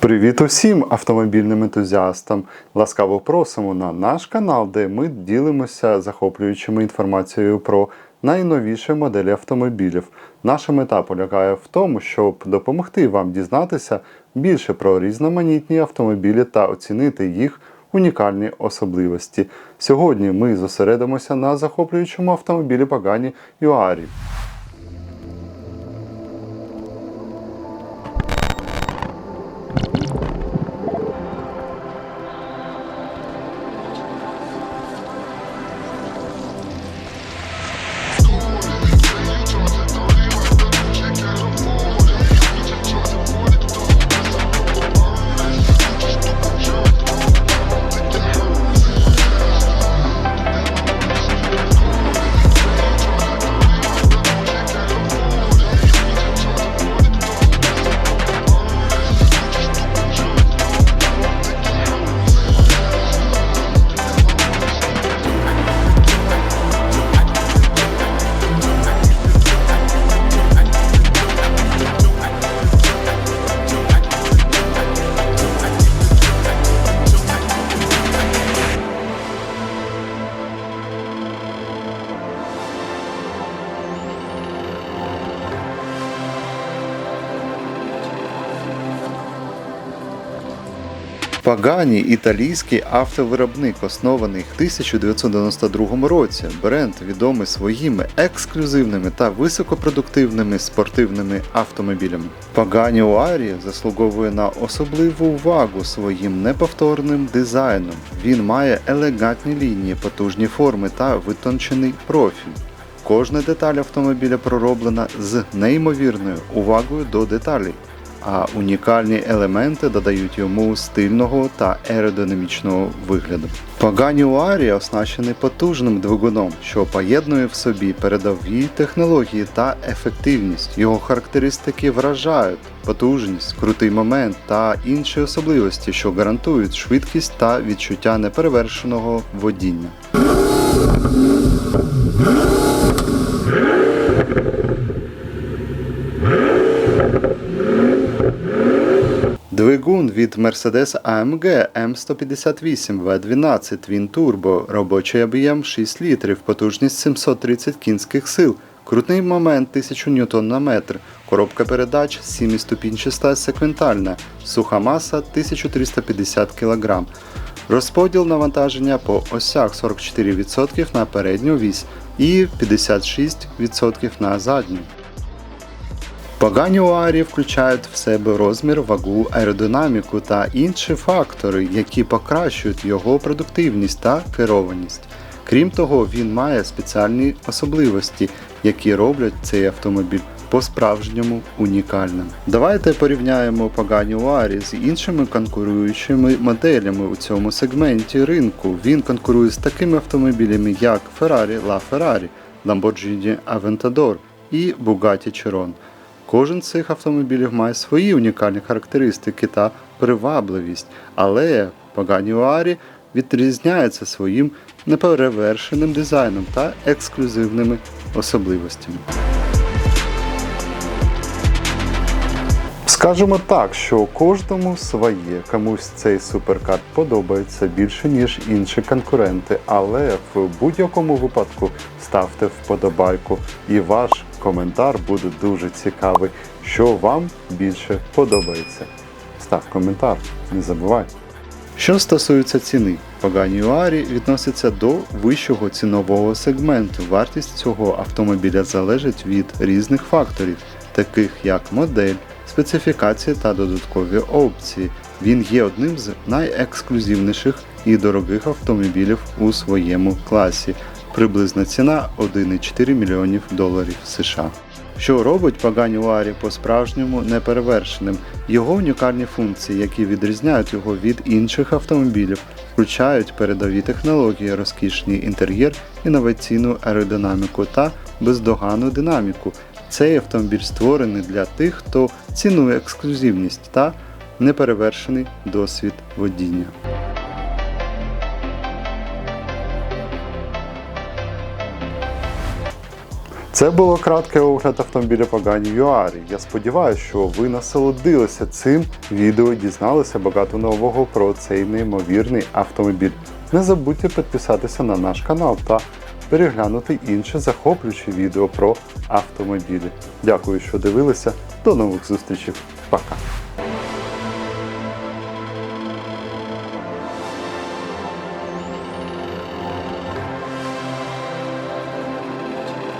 Привіт усім автомобільним ентузіастам! Ласкаво просимо на наш канал, де ми ділимося захоплюючими інформацією про найновіші моделі автомобілів. Наша мета полягає в тому, щоб допомогти вам дізнатися більше про різноманітні автомобілі та оцінити їх унікальні особливості. Сьогодні ми зосередимося на захоплюючому автомобілі Pagani Юарі. Pagani – італійський автовиробник, оснований в 1992 році. Бренд відомий своїми ексклюзивними та високопродуктивними спортивними автомобілями. Pagani Huayra заслуговує на особливу увагу своїм неповторним дизайном. Він має елегантні лінії, потужні форми та витончений профіль. Кожна деталь автомобіля пророблена з неймовірною увагою до деталей а унікальні елементи додають йому стильного та аеродинамічного вигляду. Pagani Huayra оснащений потужним двигуном, що поєднує в собі передові технології та ефективність. Його характеристики вражають потужність, крутий момент та інші особливості, що гарантують швидкість та відчуття неперевершеного водіння. Двигун від Mercedes AMG M158 V12 Twin Turbo, робочий об'єм 6 літрів, потужність 730 кінських сил, крутний момент 1000 Нм на метр, коробка передач 7-ступінчаста секвентальна, суха маса 1350 кг. Розподіл навантаження по осях 44% на передню вісь і 56% на задню. Погані уарі включають в себе розмір, вагу, аеродинаміку та інші фактори, які покращують його продуктивність та керованість. Крім того, він має спеціальні особливості, які роблять цей автомобіль по-справжньому унікальним. Давайте порівняємо Pagani з іншими конкуруючими моделями у цьому сегменті ринку. Він конкурує з такими автомобілями, як Ferrari LaFerrari, Lamborghini Aventador і Bugatti Chiron. Кожен з цих автомобілів має свої унікальні характеристики та привабливість, але Huayra відрізняється своїм неперевершеним дизайном та ексклюзивними особливостями. Скажемо так, що кожному своє, комусь цей суперкар подобається більше, ніж інші конкуренти, але в будь-якому випадку ставте вподобайку. І ваш коментар буде дуже цікавий, що вам більше подобається. Став коментар, не забувай. Що стосується ціни, Pagani Huayra відноситься до вищого цінового сегменту. Вартість цього автомобіля залежить від різних факторів, таких як модель, специфікації та додаткові опції. Він є одним з найексклюзивніших і дорогих автомобілів у своєму класі. Приблизна ціна 1,4 мільйонів доларів США. Що робить Huayra по-справжньому неперевершеним. Його унікальні функції, які відрізняють його від інших автомобілів, включають передові технології, розкішний інтер'єр, інноваційну аеродинаміку та бездоганну динаміку. Цей автомобіль створений для тих, хто цінує ексклюзивність та неперевершений досвід водіння. Це було краткий огляд автомобіля Pagani Юарі. Я сподіваюся, що ви насолодилися цим відео і дізналися багато нового про цей неймовірний автомобіль. Не забудьте підписатися на наш канал та переглянути інші захоплюючі відео про автомобілі. Дякую, що дивилися. До нових зустрічей. Пока.